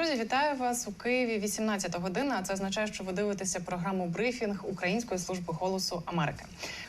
Друзі, вітаю вас у Києві. 18 година. А це означає, що ви дивитеся програму брифінг Української служби голосу Америки.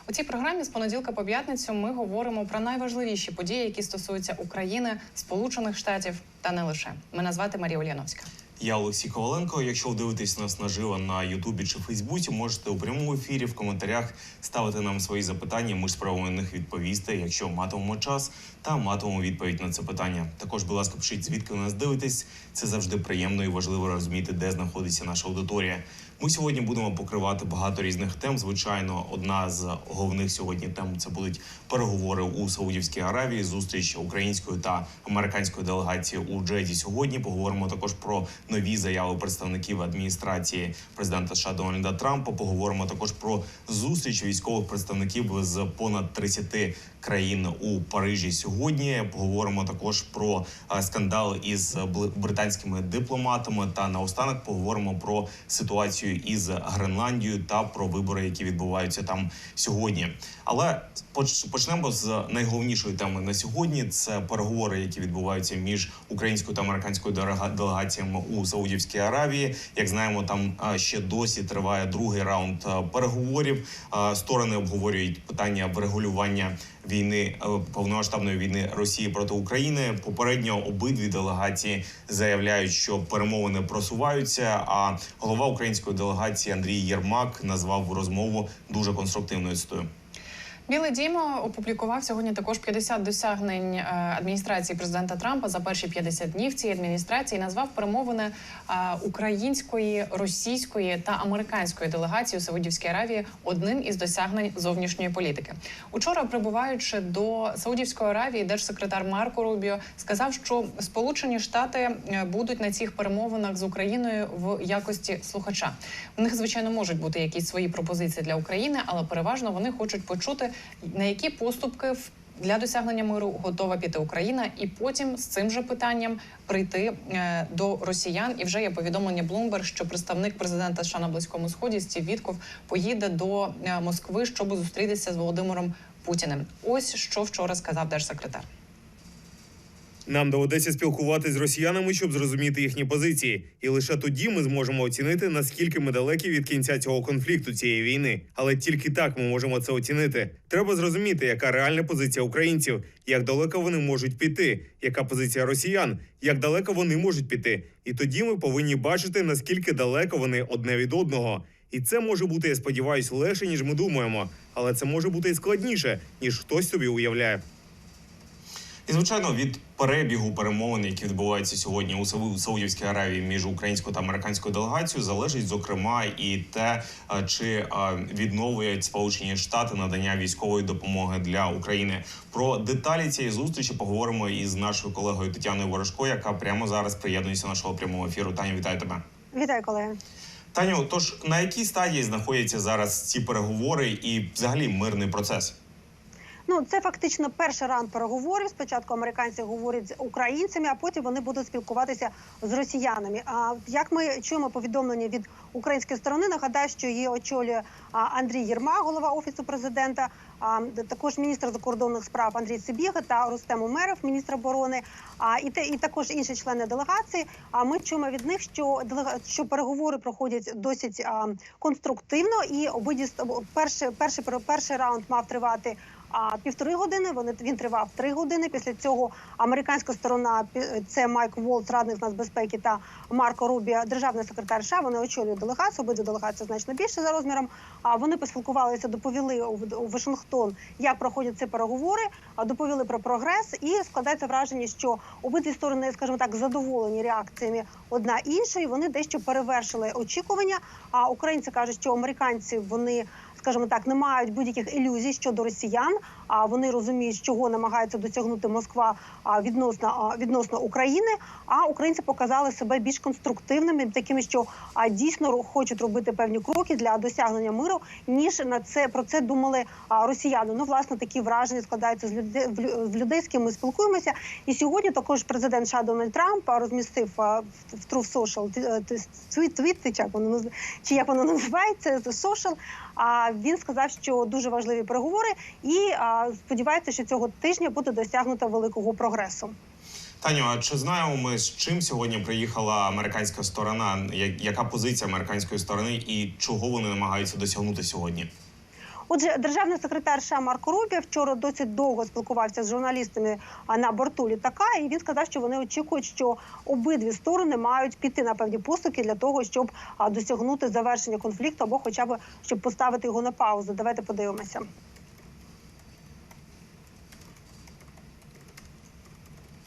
У цій програмі з понеділка по п'ятницю ми говоримо про найважливіші події, які стосуються України, Сполучених Штатів та не лише. Мене звати Марія Ульяновська. Я Олексій Коваленко. Якщо ви дивитесь нас наживо на Ютубі чи Фейсбуці, можете у прямому ефірі в коментарях ставити нам свої запитання. Ми спробуємо на них відповісти, якщо матимемо час та матимемо відповідь на це питання. Також, будь ласка, пишіть звідки ви нас дивитесь. Це завжди приємно і важливо розуміти, де знаходиться наша аудиторія. Ми сьогодні будемо покривати багато різних тем. Звичайно, одна з головних сьогодні тем це будуть переговори у Саудівській Аравії, зустріч української та американської делегації у Джеді. Сьогодні поговоримо також про нові заяви представників адміністрації президента США Дональда Трампа. Поговоримо також про зустріч військових представників з понад 30 країн у Парижі сьогодні. Поговоримо також про е, скандал із британськими дипломатами. Та наостанок поговоримо про ситуацію із Гренландією та про вибори, які відбуваються там сьогодні. Але поч- почнемо з найголовнішої теми на сьогодні. Це переговори, які відбуваються між українською та американською делега- делегаціями у Саудівській Аравії. Як знаємо, там ще досі триває другий раунд переговорів. Сторони обговорюють питання врегулювання війни е, повномасштабної війни Росії проти України. Попередньо обидві делегації заявляють, що перемовини просуваються. А голова української делегації Андрій Єрмак назвав розмову дуже конструктивною. Білий дім опублікував сьогодні також 50 досягнень е, адміністрації президента Трампа за перші 50 днів цієї адміністрації. Назвав перемовини е, української, російської та американської делегації у Саудівській Аравії одним із досягнень зовнішньої політики. Учора, прибуваючи до Саудівської Аравії, держсекретар Марко Рубіо сказав, що Сполучені Штати е, будуть на цих перемовинах з Україною в якості слухача. У них звичайно можуть бути якісь свої пропозиції для України, але переважно вони хочуть почути, на які поступки в- для досягнення миру готова піти Україна, і потім з цим же питанням прийти е, до росіян. І вже є повідомлення Блумберг, що представник президента США на близькому сході Стів Вітков поїде до е, Москви, щоб зустрітися з Володимиром Путіним. Ось що вчора сказав держсекретар. Нам доведеться спілкуватися з росіянами, щоб зрозуміти їхні позиції, і лише тоді ми зможемо оцінити наскільки ми далекі від кінця цього конфлікту цієї війни. Але тільки так ми можемо це оцінити. Треба зрозуміти, яка реальна позиція українців, як далеко вони можуть піти, яка позиція росіян, як далеко вони можуть піти. І тоді ми повинні бачити наскільки далеко вони одне від одного. І це може бути, я сподіваюся, легше ніж ми думаємо, але це може бути і складніше, ніж хтось собі уявляє. І звичайно, від перебігу перемовин, які відбуваються сьогодні у Сау- Саудівській Аравії між українською та американською делегацією, залежить зокрема і те, е, чи е, відновлюють Сполучені Штати надання військової допомоги для України. Про деталі цієї зустрічі поговоримо із нашою колегою Тетяною Ворожко, яка прямо зараз приєднується до нашого прямого ефіру. Таня, вітаю тебе. Вітаю, колеги. Таню, тож на якій стадії знаходяться зараз ці переговори і взагалі мирний процес? Ну це фактично перший раунд переговорів. Спочатку американці говорять з українцями, а потім вони будуть спілкуватися з росіянами. А як ми чуємо повідомлення від української сторони, нагадаю, що її очолює Андрій Єрма, голова офісу президента. А також міністр закордонних справ Андрій Сибіга та Рустем Умеров, міністр оборони. А і те, і також інші члени делегації. А ми чуємо від них, що що переговори проходять досить конструктивно, і обидві перший, перший перший раунд мав тривати. А півтори години вони він тривав три години. Після цього американська сторона це Майк Волц, радник з нацбезпеки, та Марко Рубіо, державний секретар США. Вони очолюють делегацію. Обидві делегації значно більше за розміром. А вони поспілкувалися, доповіли у, Вашингтон, як проходять ці переговори. Доповіли про прогрес, і складається враження, що обидві сторони, скажімо так, задоволені реакціями одна іншої. Вони дещо перевершили очікування. А українці кажуть, що американці вони скажімо так, не мають будь-яких ілюзій щодо росіян. А вони розуміють, чого намагається досягнути Москва відносно відносно України. А українці показали себе більш конструктивними, такими, що дійсно хочуть робити певні кроки для досягнення миру, ніж на це про це думали росіяни. Ну, власне, такі враження складаються з людей в людей, з ким ми спілкуємося. І сьогодні також президент США Дональд Трамп розмістив в Truth Social е, твіт, твіт, чи як воно називається Social. А він сказав, що дуже важливі переговори, і сподівається, що цього тижня буде досягнуто великого прогресу. Таню, а чи знаємо ми з чим сьогодні приїхала американська сторона? Яка позиція американської сторони і чого вони намагаються досягнути сьогодні? Отже, державний секретар США Марко Рубі вчора досить довго спілкувався з журналістами на борту літака, і він сказав, що вони очікують, що обидві сторони мають піти на певні поступки для того, щоб досягнути завершення конфлікту або хоча б щоб поставити його на паузу. Давайте подивимося.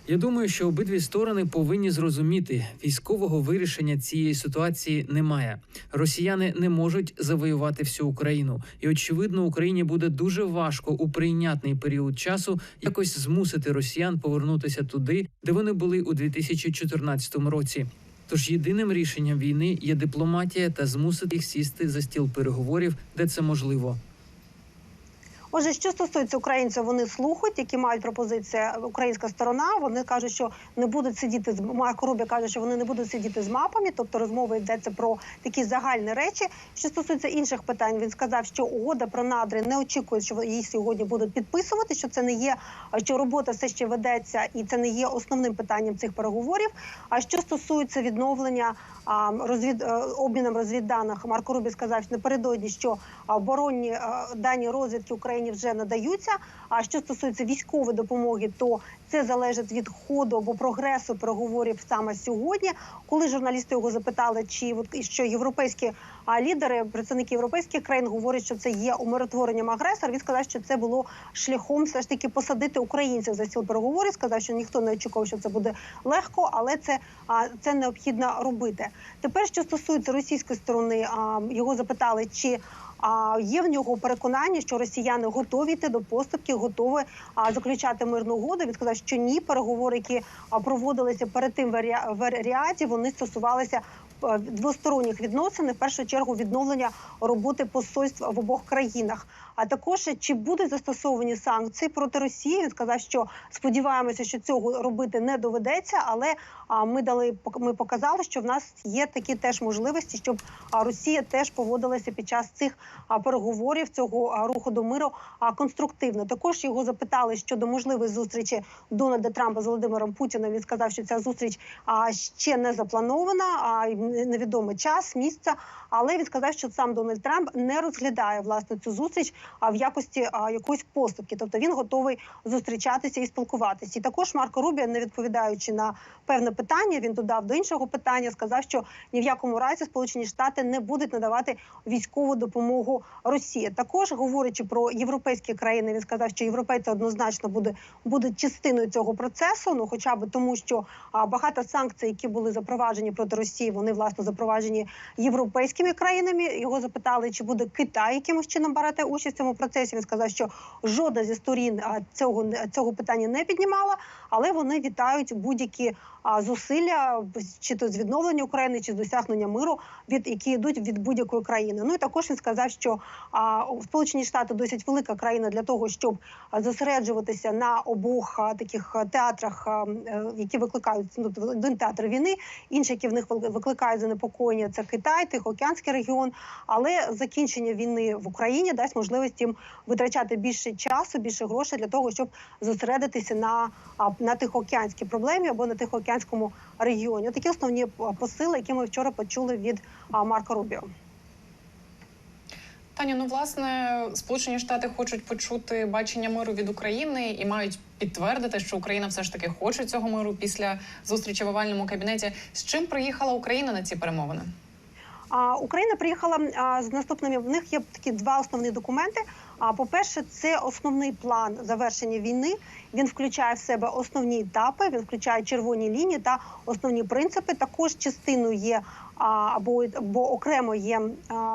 Я думаю, що обидві сторони повинні зрозуміти, військового вирішення цієї ситуації немає. Росіяни не можуть завоювати всю Україну, і очевидно, Україні буде дуже важко у прийнятний період часу якось змусити росіян повернутися туди, де вони були у 2014 році. Тож єдиним рішенням війни є дипломатія та змусити їх сісти за стіл переговорів, де це можливо. Отже, що стосується українців, вони слухають, які мають пропозиції українська сторона. Вони кажуть, що не будуть сидіти з Марко Рубі каже, що вони не будуть сидіти з мапами, тобто розмова йдеться про такі загальні речі. Що стосується інших питань, він сказав, що угода про надри не очікує, що її сьогодні будуть підписувати. Що це не є що робота все ще ведеться, і це не є основним питанням цих переговорів. А що стосується відновлення розвід е, обміном розвідданих, Марко Рубі сказав напередодні, що оборонні е, дані розвідки Україні вже надаються. А що стосується військової допомоги, то це залежить від ходу або прогресу переговорів саме сьогодні. Коли журналісти його запитали, чи що європейські лідери, представники європейських країн говорять, що це є умиротворенням агресора. Він сказав, що це було шляхом все ж таки посадити українців за стіл переговорів. Сказав, що ніхто не очікував, що це буде легко, але це це необхідно робити. Тепер, що стосується російської сторони, його запитали, чи а є в нього переконання, що росіяни готові йти до поступки, готові заключати мирну угоду. Він сказав, що ні, переговори, які проводилися перед тим в вони стосувалися двосторонніх відносин, в першу чергу відновлення роботи посольств в обох країнах. А також чи будуть застосовані санкції проти Росії? Він сказав, що сподіваємося, що цього робити не доведеться, але ми дали ми показали, що в нас є такі теж можливості, щоб Росія теж поводилася під час цих переговорів цього руху до миру а, конструктивно. Також його запитали щодо можливої зустрічі Дональда Трампа з Володимиром Путіним. Він сказав, що ця зустріч а, ще не запланована, а невідомий час, місце. Але він сказав, що сам Дональд Трамп не розглядає власне цю зустріч в якості а, якоїсь поступки. Тобто він готовий зустрічатися і спілкуватися. І також Марко Рубіо, не відповідаючи на певне питання, він додав до іншого питання, сказав, що ні в якому разі Сполучені Штати не будуть надавати військову допомогу Росії. Також говорячи про європейські країни, він сказав, що європейці однозначно буде будуть частиною цього процесу. Ну, хоча б тому, що а, багато санкцій, які були запроваджені проти Росії, вони власне запроваджені європейськими країнами. Його запитали, чи буде Китай якимось чином брати участь в цьому процесі. Він сказав, що жодна зі сторін цього цього питання не піднімала, але вони вітають будь-які зусилля чи то з відновлення України, чи з досягнення миру, від які йдуть від будь-якої країни. Ну і також він сказав, що Сполучені Штати досить велика країна для того, щоб зосереджуватися на обох таких театрах, е, які викликають ну, один театр війни, інший, які в них викликають занепокоєння, це Китай, Тихоокеанський регіон. Але закінчення війни в Україні дасть можливість їм витрачати більше часу, більше грошей для того, щоб зосередитися на, на тихоокеанській проблемі або на тихоокеанському регіоні. Такі основні посили, які ми вчора почули від а, Марка Рубіо. Таню, ну власне, Сполучені Штати хочуть почути бачення миру від України і мають підтвердити, що Україна все ж таки хоче цього миру після зустрічі в овальному кабінеті. З чим приїхала Україна на ці перемовини? Україна приїхала з наступними. В них є такі два основні документи. А по-перше, це основний план завершення війни. Він включає в себе основні етапи, він включає червоні лінії та основні принципи. Також частиною є або, або окремо є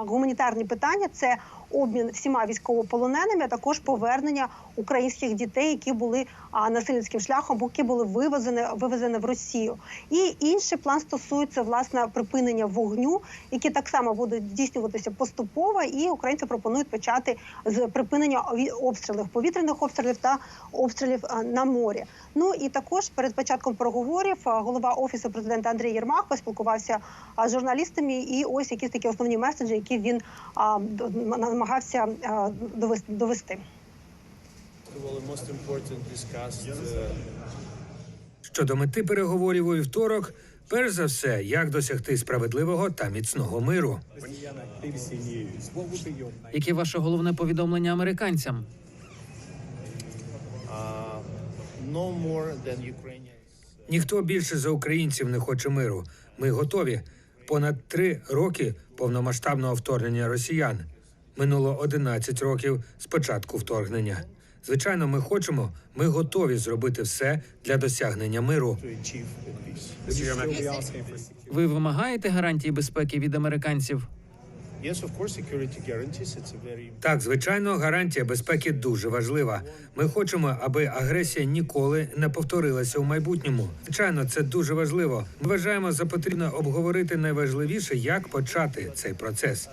гуманітарні питання. Це обмін всіма військовополоненими, а також повернення українських дітей, які були насильницьким шляхом, які були вивезені, вивезені в Росію. І інший план стосується власне припинення вогню, які так само будуть здійснюватися поступово. І українці пропонують почати з припинення обстрілів, повітряних обстрілів та обстрілів а, на морі. Ну і також перед початком переговорів голова офісу президента Андрій Єрмак поспілкувався з журналістами. І ось якісь такі основні меседжі, які він д- намагався довести. довести. Uh, Щодо мети переговорів у вівторок, перш за все, як досягти справедливого та міцного миру. Яке ваше головне повідомлення американцям? Ukrainians. Ніхто більше за українців не хоче миру. Ми готові. Понад три роки повномасштабного вторгнення росіян. Минуло 11 років з початку вторгнення. Звичайно, ми хочемо, ми готові зробити все для досягнення миру. Ви вимагаєте гарантії безпеки від американців? Так, звичайно, гарантія безпеки дуже важлива. Ми хочемо, аби агресія ніколи не повторилася у майбутньому. Звичайно, це дуже важливо. Ми вважаємо за потрібно обговорити найважливіше, як почати цей процес.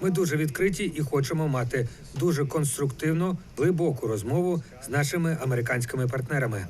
Ми дуже відкриті і хочемо мати дуже конструктивну, глибоку розмову з нашими американськими партнерами.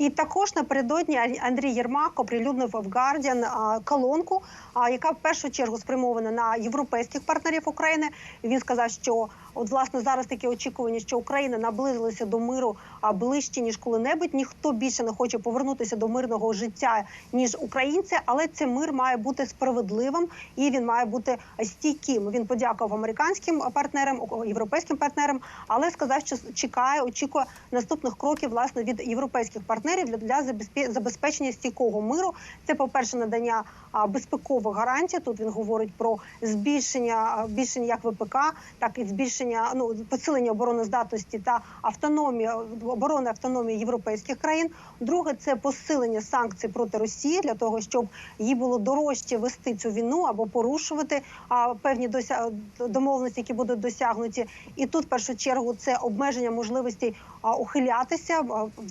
І також напередодні Андрій Єрмак оприлюднив в Guardian колонку, яка в першу чергу спрямована на європейських партнерів України. Він сказав, що от власне зараз такі очікування, що Україна наблизилася до миру ближче ніж коли-небудь. Ніхто більше не хоче повернутися до мирного життя ніж українці, але цей мир має бути справедливим і він має бути стійким. Він подякував американським партнерам, європейським партнерам, але сказав, що чекає, очікує наступних кроків власне від європейських партнерів для, для забезпе- забезпечення стійкого миру. Це, по перше, надання безпекових гарантій. Тут він говорить про збільшення збільшення як ВПК, так і збільшення ну посилення обороноздатності та автономії оборони автономії європейських країн. Друге, це посилення санкцій проти Росії для того, щоб їй було дорожче вести цю війну або порушувати а, певні дося... домовленості, які будуть досягнуті. І тут, в першу чергу, це обмеження можливостей а, ухилятися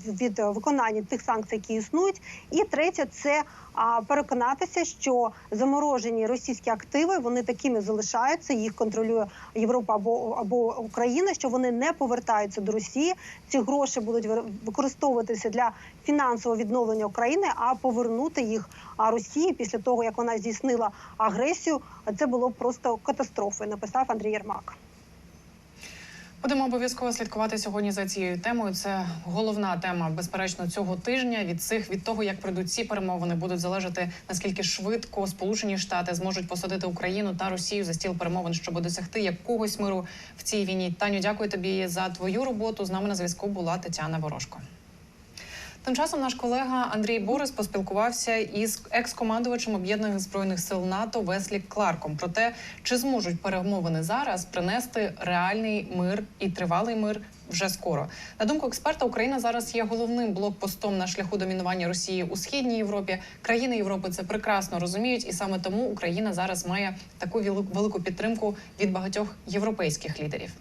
від е, виконання тих санкцій, які існують. І третє, це переконатися, що заморожені російські активи вони такими залишаються. Їх контролює Європа або або Україна, що вони не повертаються до Росії. Ці гроші будуть ви- використовуватися для фінансового відновлення України, а повернути їх Росії після того, як вона здійснила агресію. Це було просто катастрофою. Написав Андрій Єрмак. Будемо обов'язково слідкувати сьогодні за цією темою. Це головна тема, безперечно, цього тижня. Від цих від того, як пройдуть ці перемовини, будуть залежати наскільки швидко Сполучені Штати зможуть посадити Україну та Росію за стіл перемовин, щоб досягти якогось миру в цій війні. Таню, дякую тобі за твою роботу. З нами на зв'язку була Тетяна Ворожко. Тим часом наш колега Андрій Борис поспілкувався із екс-командувачем об'єднаних збройних сил НАТО Веслі Кларком про те, чи зможуть перемовини зараз принести реальний мир і тривалий мир вже скоро. На думку експерта, Україна зараз є головним блокпостом на шляху домінування Росії у східній Європі. Країни Європи це прекрасно розуміють, і саме тому Україна зараз має таку велику підтримку від багатьох європейських лідерів.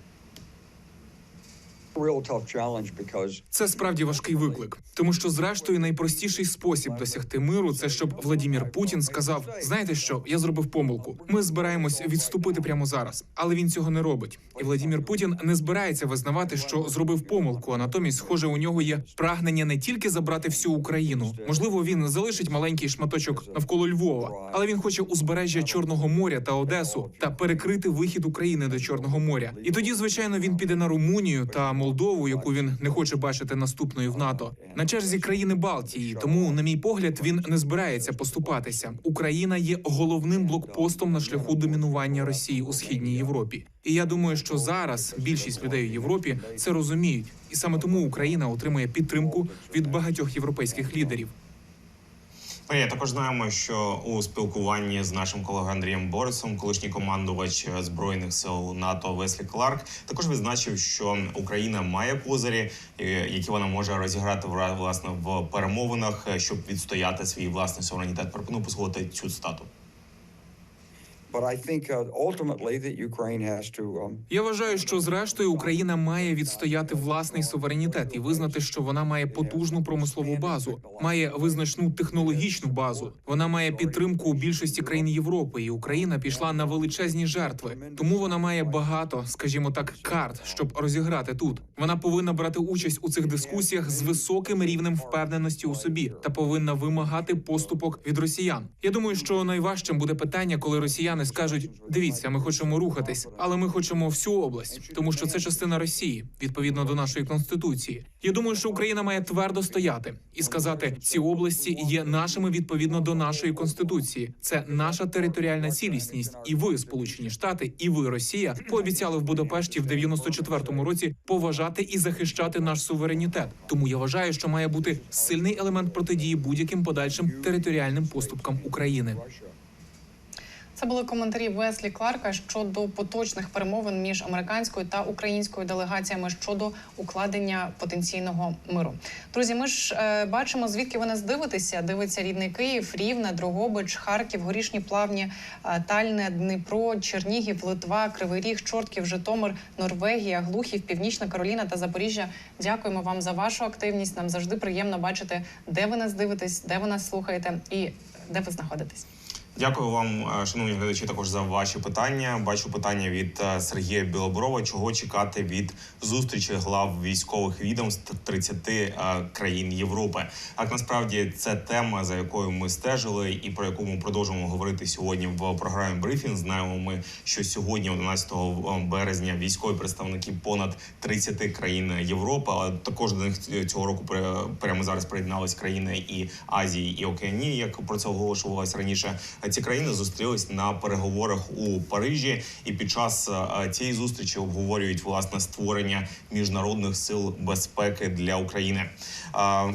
Це справді важкий виклик, тому що, зрештою, найпростіший спосіб досягти миру це щоб Владімір Путін сказав: знаєте що, я зробив помилку. Ми збираємось відступити прямо зараз, але він цього не робить. І Владімір Путін не збирається визнавати, що зробив помилку. А натомість, схоже, у нього є прагнення не тільки забрати всю Україну. Можливо, він залишить маленький шматочок навколо Львова, але він хоче узбережжя Чорного моря та Одесу та перекрити вихід України до Чорного моря. І тоді, звичайно, він піде на Румунію та Молдову, яку він не хоче бачити наступною в НАТО. На черзі країни Балтії. Тому, на мій погляд, він не збирається поступатися. Україна є головним блокпостом на шляху домінування Росії у східній Європі. І я думаю, що зараз більшість людей у Європі це розуміють, і саме тому Україна отримує підтримку від багатьох європейських лідерів. Марія, також знаємо, що у спілкуванні з нашим колегою Андрієм Борисом, колишній командувач збройних сил НАТО Веслі Кларк, також відзначив, що Україна має козирі, е, які вона може розіграти власне в перемовинах, е, щоб відстояти свій власний суверенітет. Пропоную послухати цю цитату. Я вважаю, що зрештою Україна має відстояти власний суверенітет і визнати, що вона має потужну промислову базу, має визначну технологічну базу. Вона має підтримку у більшості країн Європи, і Україна пішла на величезні жертви. Тому вона має багато, скажімо так, карт, щоб розіграти тут. Вона повинна брати участь у цих дискусіях з високим рівнем впевненості у собі та повинна вимагати поступок від росіян. Я думаю, що найважчим буде питання, коли росіяни скажуть: дивіться, ми хочемо рухатись, але ми хочемо всю область, тому що це частина Росії відповідно до нашої конституції. Я думаю, що Україна має твердо стояти і сказати, ці області є нашими відповідно до нашої конституції. Це наша територіальна цілісність. І ви, Сполучені Штати, і ви, Росія, пообіцяли в Будапешті в 94-му році поважати і захищати наш суверенітет. Тому я вважаю, що має бути сильний елемент протидії будь-яким подальшим територіальним поступкам України. Це були коментарі Веслі Кларка щодо поточних перемовин між американською та українською делегаціями щодо укладення потенційного миру. Друзі, ми ж е, бачимо, звідки ви нас дивитеся. Дивиться рідний Київ, Рівне, Дрогобич, Харків, Горішні Плавні, е, Тальне, Дніпро, Чернігів, Литва, Кривий Ріг, Чортків, Житомир, Норвегія, Глухів, Північна Кароліна та Запоріжжя. Дякуємо вам за вашу активність. Нам завжди приємно бачити, де ви нас дивитесь, де ви нас слухаєте і де ви знаходитесь. Дякую вам, е, шановні глядачі, також за ваші питання. Бачу питання від е, Сергія Білоборова. Чого чекати від зустрічі глав військових відомств 30 е, країн Європи? Так насправді це тема, за якою ми стежили, і про яку ми продовжуємо говорити сьогодні в програмі Брифінг. Знаємо ми, що сьогодні, 11 березня, військові представники понад 30 країн Європи, але також до них цього року прямо зараз приєднались країни і Азії і Океанії, як про це оголошувалось раніше. Ці країни зустрілись на переговорах у Парижі, і під час е, цієї зустрічі обговорюють власне створення міжнародних сил безпеки для України.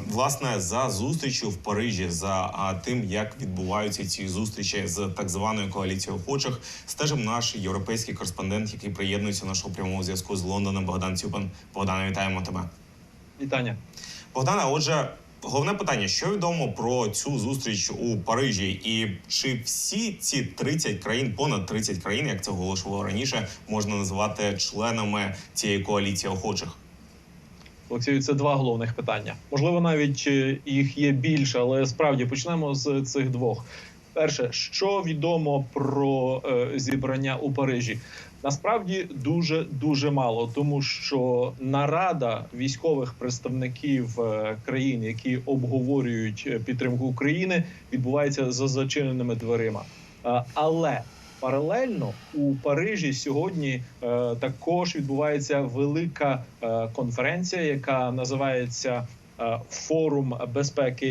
Власне, за зустрічю в Парижі, за тим, як відбуваються ці зустрічі з так званою коаліцією охочих, стежив наш європейський кореспондент, який приєднується до нашого прямого зв'язку з Лондоном. Богдан Цюпан. Богдане, вітаємо тебе. Вітання. Богдане, отже, головне питання: що відомо про цю зустріч у Парижі, і чи всі ці 30 країн, понад 30 країн, як це оголошувало раніше, можна назвати членами цієї коаліції охочих? Олексію, це два головних питання. Можливо, навіть е, їх є більше, але справді почнемо з цих двох. Перше, що відомо про е, зібрання у Парижі? Насправді дуже дуже мало, тому що нарада військових представників е, країн, які обговорюють е, підтримку України, відбувається за зачиненими дверима. Е, але Паралельно у Парижі сьогодні також відбувається велика конференція, яка називається Форум безпеки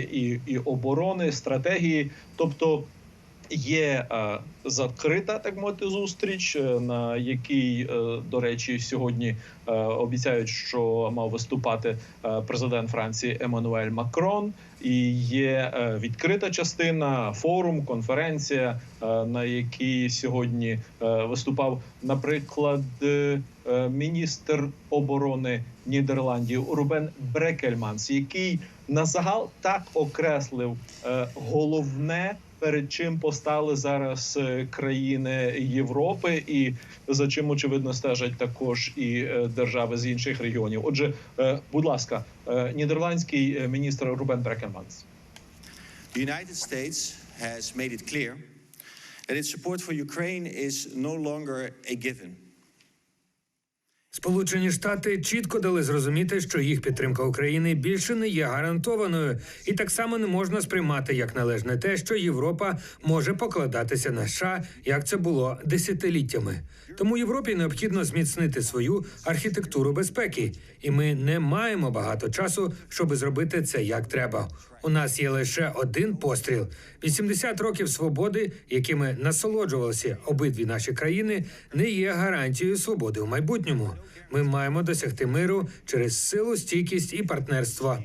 і оборони стратегії. Тобто є е, закрита так мовити зустріч, е, на якій, е, до речі, сьогодні е, обіцяють, що мав виступати е, президент Франції Еммануель Макрон. І є е, відкрита частина, форум, конференція, е, на якій сьогодні е, виступав, наприклад, е, е, міністр оборони Нідерландів Рубен Брекельманс, який на загал так окреслив е, головне. Перед чим постали зараз е, країни Європи, і за чим очевидно стежать також і е, держави з інших регіонів. Отже, е, будь ласка, нідерландський міністр Рубен Брекенманс. The United States has made it clear that its support for Ukraine is no longer a given. Сполучені Штати чітко дали зрозуміти, що їх підтримка України більше не є гарантованою, і так само не можна сприймати як належне те, що Європа може покладатися на США, як це було десятиліттями. Тому Європі необхідно зміцнити свою архітектуру безпеки, і ми не маємо багато часу, щоб зробити це як треба. У нас є лише один постріл: 80 років свободи, якими насолоджувалися обидві наші країни, не є гарантією свободи у майбутньому. Ми маємо досягти миру через силу, стійкість і партнерство.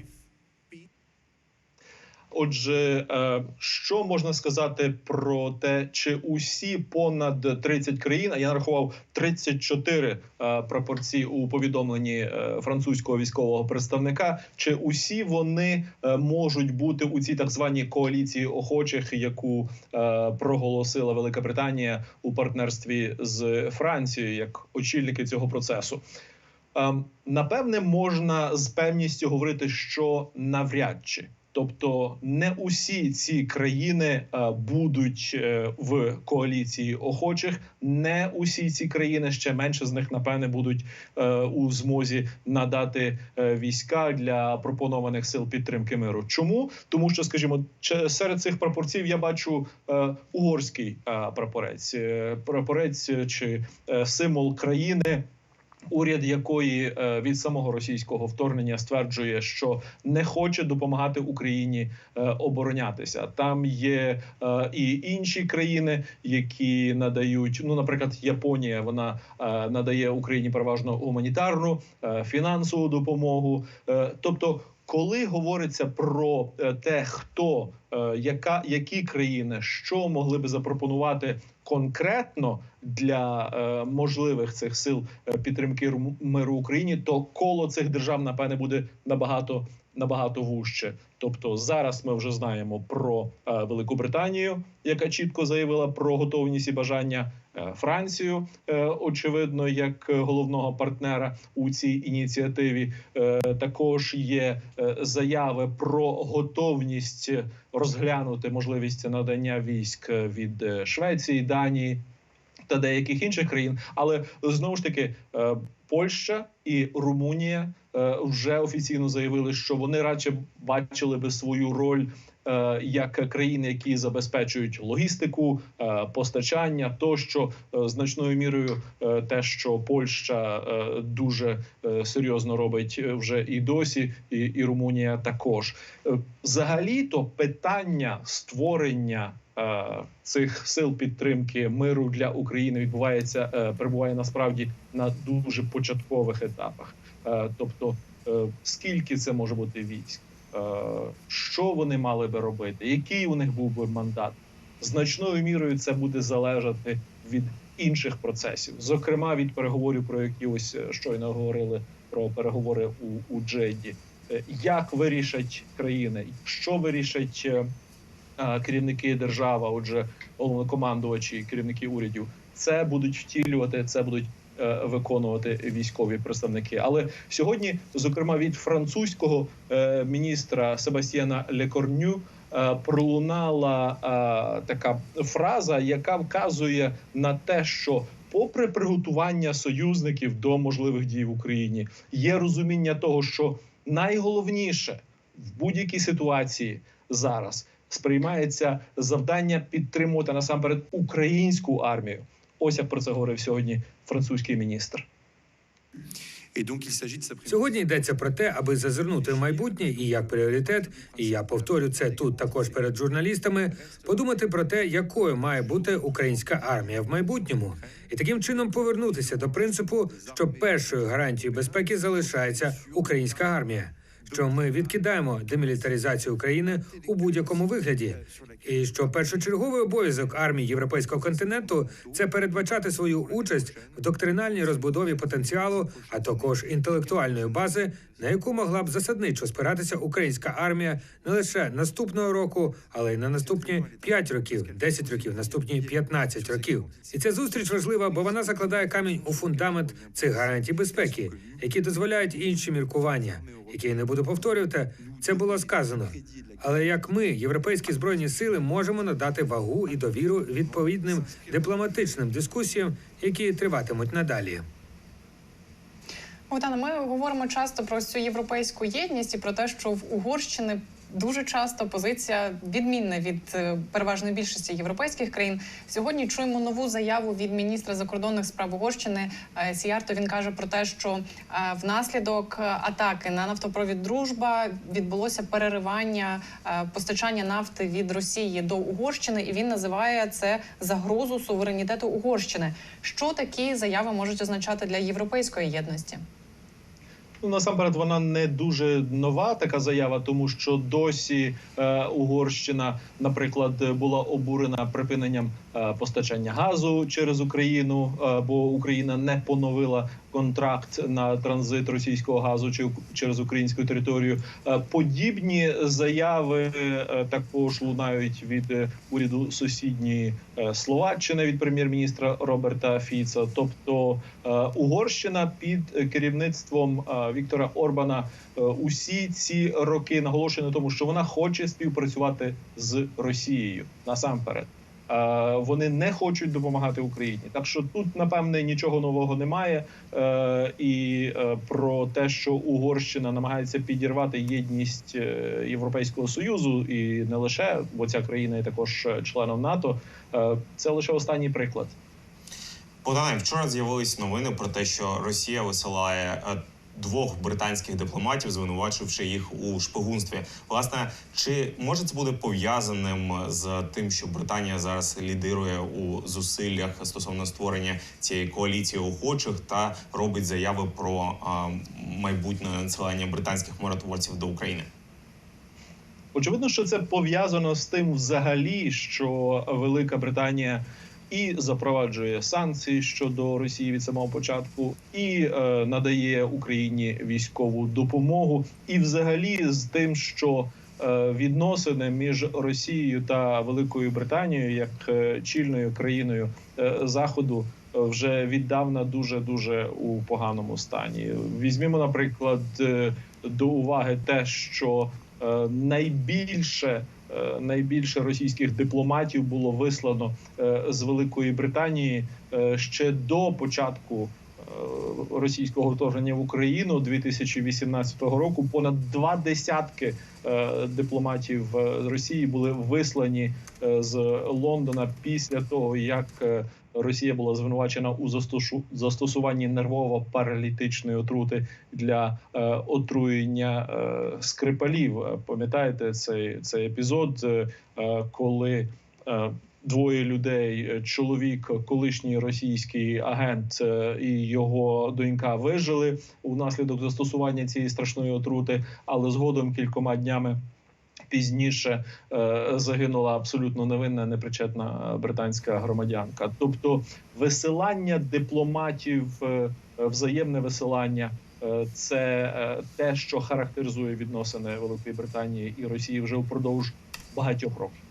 Отже, е, що можна сказати про те, чи усі понад 30 країн, а я нарахував 34 е, пропорції у повідомленні е, французького військового представника, чи усі вони можуть бути у цій так званій коаліції охочих, яку проголосила Велика Британія у партнерстві з Францією як очільники цього процесу? Ем, Напевне, можна з певністю говорити, що навряд чи Тобто не усі ці країни е, будуть е, в коаліції охочих. Не усі ці країни ще менше з них напевне будуть е, у змозі надати війська для пропонованих сил підтримки миру. Чому тому, що скажімо, серед цих прапорців я бачу угорський прапорець, прапорець чи символ країни. Уряд якої е, від самого російського вторгнення стверджує, що не хоче допомагати Україні е, оборонятися. Там є е, і інші країни, які надають, ну, наприклад, Японія, вона надає Україні переважно гуманітарну фінансову допомогу. Тобто, коли говориться про е, те, хто е, яка які країни що могли би запропонувати конкретно для е, можливих цих сил підтримки ру- миру Україні, то коло цих держав напевне буде набагато набагато вужче. Тобто зараз ми вже знаємо про Велику Британію, яка чітко заявила про готовність і бажання. Е, Францію, е, очевидно, як головного партнера у цій ініціативі, Е, також є заяви про готовність розглянути можливість надання військ від Швеції, Данії та деяких інших країн. Але знову ж таки, е, Польща і Румунія е, вже офіційно заявили, що вони радше бачили би свою роль. е, Як країни, які забезпечують логістику, постачання, тощо значною мірою те, що Польща дуже серйозно робить вже і досі, і, і Румунія також. Е, Взагалі-то питання створення цих сил підтримки миру для України відбувається, е, перебуває насправді на дуже початкових етапах. Е, тобто, е, скільки це може бути військ, е, що вони мали би робити, який у них був би мандат. Значною мірою це буде залежати від інших процесів, зокрема від переговорів, про які ось е, щойно говорили про переговори у, у Джедді. Е, Як вирішать країни, що вирішать е, е, керівники держава, отже, головнокомандувачі, керівники урядів, це будуть втілювати, це будуть е, виконувати військові представники. Але сьогодні, зокрема, від французького е, міністра Себастьяна Лекорню е, пролунала е, така фраза, яка вказує на те, що попри приготування союзників до можливих дій в Україні, є розуміння того, що найголовніше в будь-якій ситуації зараз сприймається завдання підтримувати насамперед українську армію. Ось як про це говорив сьогодні французький міністр. Сьогодні йдеться про те, аби зазирнути в майбутнє і як пріоритет, і я повторю це тут також перед журналістами. Подумати про те, якою має бути українська армія в майбутньому, і таким чином повернутися до принципу, що першою гарантією безпеки залишається українська армія. Що ми відкидаємо демілітаризацію України у будь-якому вигляді, і що першочерговий обов'язок армії європейського континенту це передбачати свою участь в доктринальній розбудові потенціалу, а також інтелектуальної бази, на яку могла б засадничо спиратися українська армія не лише наступного року, але й на наступні 5 років, 10 років, наступні 15 років. І ця зустріч важлива, бо вона закладає камінь у фундамент цих гарантій безпеки, які дозволяють інші міркування, які я не буду повторювати. Це було сказано. Але як ми, європейські збройні сили, можемо надати вагу і довіру відповідним дипломатичним дискусіям, які триватимуть надалі. Богдане, ми говоримо часто про цю європейську єдність і про те, що в Угорщини дуже часто позиція відмінна від е, переважної більшості європейських країн. Сьогодні чуємо нову заяву від міністра закордонних справ Угорщини е, Сіярто. Він каже про те, що е, внаслідок атаки на нафтопровід Дружба відбулося переривання постачання нафти від Росії до Угорщини, і він називає це загрозу суверенітету Угорщини. Що такі заяви можуть означати для європейської єдності? Ну, насамперед, вона не дуже нова така заява, тому що досі е, Угорщина, наприклад, була обурена припиненням постачання газу через Україну, е, бо Україна не поновила контракт на транзит російського газу через українську територію. Е, подібні заяви е, також лунають від е, уряду сусідньої е, Словаччини від прем'єр-міністра Роберта Фіца. Тобто е, Угорщина під керівництвом е, Віктора Орбана е, усі ці роки наголошує на тому, що вона хоче співпрацювати з Росією насамперед. Е, Вони не хочуть допомагати Україні. Так що тут, напевне, нічого нового немає. Е, І е, про те, що Угорщина намагається підірвати єдність Європейського союзу, і не лише, бо ця країна є також членом НАТО. Це лише останній приклад. Богдане, вчора з'явились новини про те, що Росія висилає двох британських дипломатів, звинувачивши їх у шпигунстві. Власне, чи може це буде пов'язаним з тим, що Британія зараз лідирує у зусиллях стосовно створення цієї коаліції охочих та робить заяви про майбутнє надсилання британських миротворців до України? Очевидно, що це пов'язано з тим, взагалі, що Велика Британія і запроваджує санкції щодо Росії від самого початку, і е, надає Україні військову допомогу, і взагалі з тим, що е, відносини між Росією та Великою Британією як е, чільною країною е, заходу. е, Вже віддавна дуже дуже у поганому стані. Візьмімо, наприклад, е, до уваги те, що е, найбільше найбільше російських дипломатів було вислано е, з Великої Британії е, ще до початку е, російського вторгнення в Україну 2018 року. Понад два десятки е, дипломатів е, з Росії були вислані е, з Лондона після того, як е, Росія була звинувачена у застосу- застосуванні нервово-паралітичної отрути для е, отруєння е, скрипалів. Е, Пам'ятаєте цей, цей епізод, е, коли е, двоє людей: е, чоловік, колишній російський агент е, і його донька вижили внаслідок застосування цієї страшної отрути, але згодом кількома днями. Пізніше е, загинула абсолютно невинна непричетна британська громадянка. Тобто, висилання дипломатів, е, взаємне висилання е, це е, те, що характеризує відносини Великої Британії і Росії вже впродовж багатьох років.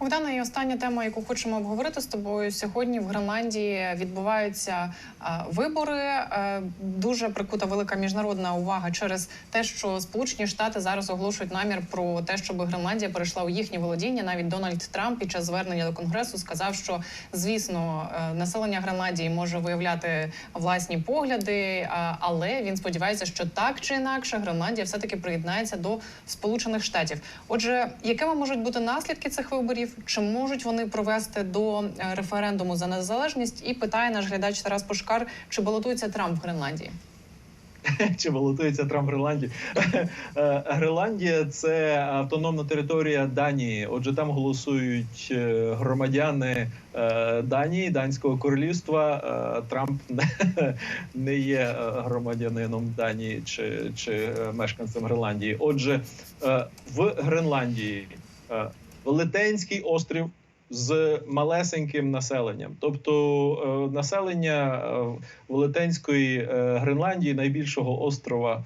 Богдана, і остання тема, яку хочемо обговорити з тобою сьогодні. В Гренландії відбуваються е, вибори. Е, дуже прикута велика міжнародна увага через те, що Сполучені Штати зараз оголошують намір про те, щоб Гренландія перейшла у їхнє володіння. Навіть Дональд Трамп під час звернення до конгресу сказав, що звісно е, населення Гренландії може виявляти власні погляди, але він сподівається, що так чи інакше Гренландія все таки приєднається до Сполучених Штатів. Отже, якими можуть бути наслідки цих виборів? Чи можуть вони провести до е, референдуму за незалежність? І питає наш глядач Тарас Пушкар, чи балотується Трамп в Гренландії? Чи балотується Трамп Гренландії? Е, Гренландія це автономна територія Данії. Отже, там голосують е, громадяни Данії, Данського королівства. Трамп не- є громадянином Данії чи, чи мешканцем Гренландії. Отже, в Гренландії велетенський острів. З малесеньким населенням, тобто е, населення е, Велетенської е, Гренландії, найбільшого острова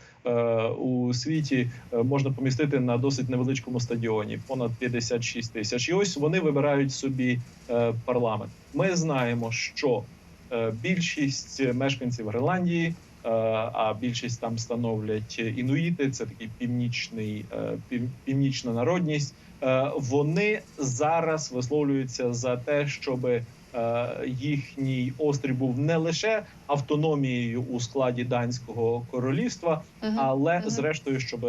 у світі, можна помістити на досить невеличкому стадіоні, понад 56 тисяч. І ось вони вибирають собі парламент. Ми знаємо, що більшість мешканців Гренландії. Е, А більшість там становлять інуїти, це такий північний е, північна народність. Е, Вони зараз висловлюються за те, щоб їхній острів був не лише автономією у складі данського королівства, але зрештою, щоб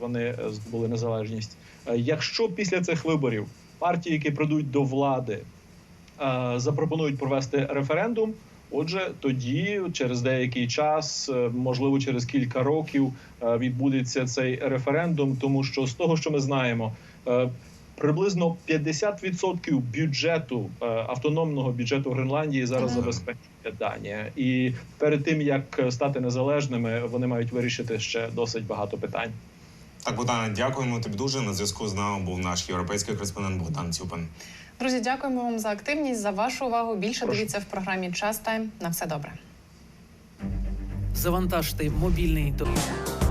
вони здобули незалежність. Якщо після цих виборів партії, які прийдуть до влади, запропонують провести референдум. Отже, тоді через деякий час, е, можливо, через кілька років, е, відбудеться цей референдум, тому що з того, що ми знаємо, е, приблизно 50% бюджету автономного бюджету Гренландії зараз забезпечує Данія, і перед тим як стати незалежними, вони мають вирішити ще досить багато питань. Так, Богдане, дякуємо тобі дуже. На зв'язку з нами був наш європейський кореспондент Богдан Цюпин. Друзі, дякуємо вам за активність, за вашу увагу. Більше Прошу. дивіться в програмі Час Тайм. На все добре. Завантажте мобільний телефон.